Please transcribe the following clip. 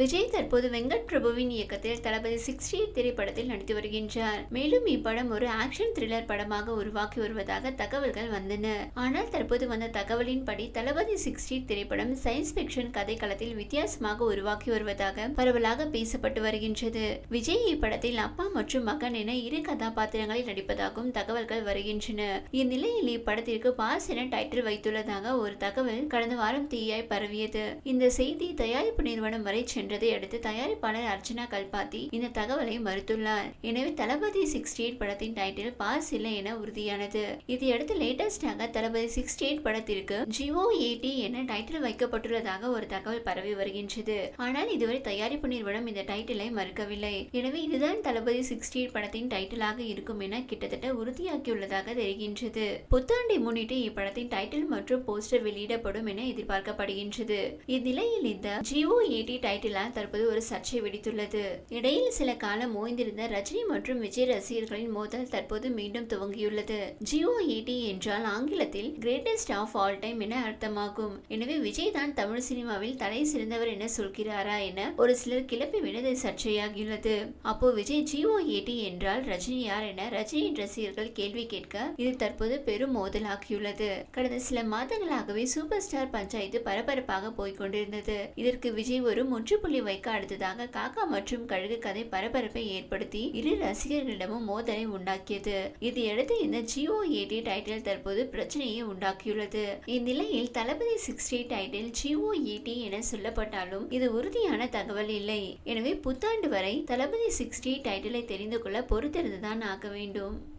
விஜய் தற்போது வெங்கட் பிரபுவின் இயக்கத்தில் தளபதி சிக்ஸ்டி திரைப்படத்தில் நடித்து வருகின்றார். மேலும் இப்படம் ஒரு ஆக்ஷன் த்ரில்லர் படமாக உருவாக்கி வருவதாக தகவல்கள் வந்தன. ஆனால் தற்போது வந்த தகவலின்படி தளபதி சிக்ஸ்டி திரைப்படம் சயின்ஸ் பிக்ஷன் கதைக்களத்தில் வித்தியாசமாக உருவாக்கி வருவதாக பரவலாக பேசப்பட்டு வருகின்றது. விஜய் இப்படத்தில் அப்பா மற்றும் மகன் என இரு கதாபாத்திரங்களில் நடிப்பதாகவும் தகவல்கள் வருகின்றன. இந்நிலையில் இப்படத்திற்கு பாஸ் என டைட்டில் வைத்துள்ளதாக ஒரு தகவல் கடந்த வாரம் தீயாய் பரவியது. இந்த செய்தி தயாரிப்பு நிறுவனம் வரை என்றதை அடுத்து தயாரிப்பாளர் அர்ச்சனா கல்பாத்தி இந்த தகவலை மறுத்துள்ளார். எனவே தளபதி சிக்ஸ்டி எயிட் படத்தின் டைட்டில் பாஸ் இல்லை என உறுதியானது. இதையடுத்து லேட்டஸ்டாக தளபதி சிக்ஸ்டி எயிட் படத்திற்கு ஜிஓ ஏடி என டைட்டில் வைக்கப்பட்டுள்ளதாக ஒரு தகவல் பரவி வருகின்றது. ஆனால் இதுவரை தயாரிப்பு நிறுவனம் இந்த டைட்டிலை மறுக்கவில்லை. எனவே இதுதான் தளபதி சிக்ஸ்டி எயிட் படத்தின் டைட்டிலாக இருக்கும் என கிட்டத்தட்ட உறுதியாக்கியுள்ளதாக தெரிகின்றது. புத்தாண்டை முன்னிட்டு இப்படத்தின் டைட்டில் மற்றும் போஸ்டர் வெளியிடப்படும் என எதிர்பார்க்கப்படுகின்றது. இந்நிலையில் இந்த ஜிஓ ஏடி டைட்டிலால் தற்போது ஒரு சர்ச்சை வெடித்துள்ளது. இடையில் சில காலம் ஓய்ந்திருந்த ரஜினி மற்றும் விஜய் ரசிகர்களின் மோதல் தற்போது மீண்டும் துவங்கியுள்ளது. ஜியோ ஏடி என்றால் ஆங்கிலத்தில் கிரேட்டஸ்ட் ஆஃப் ஆல் டைம் என அர்த்தமாகும். எனவே விஜய் தான் தமிழ் சினிமாவில் தலை சிறந்தவர் என சொல்கிறாரா என ஒரு சிலர் கிளப்பி வினது சர்ச்சையாகியுள்ளது. அப்போ விஜய் ஜியோ ஏடி என்றால் ரஜினி யார் என ரஜினியின் ரசிகர்கள் கேள்வி கேட்க இது தற்போது பெரும் மோதலாகியுள்ளது. கடந்த சில மாதங்களாகவே சூப்பர் ஸ்டார் பஞ்சாயத்து பரபரப்பாக போய்கொண்டிருந்தது இதற்கு விஜய் ஒரு முற்றுப்புள்ளி வைக்க அடுத்ததாக காக்கா மற்றும் கழுகு கதை பரபரப்பை ஏற்படுத்தி இரு ரசிகர்களிடமும் மோதலை உண்டாக்கியது. இதையடுத்து இந்த ஜிஓ ஏடி டைட்டில் தற்போது பிரச்சனையை உண்டாக்கியுள்ளது. இந்நிலையில் Thalapathy sixty title G O A T என சொல்லப்பட்டாலும் இது உறுதியான தகவல் இல்லை. எனவே புத்தாண்டு வரை தளபதி சிக்ஸ்டி டைட்டிலை தெரிந்து கொள்ள பொறுத்திருந்துதான் ஆக வேண்டும்.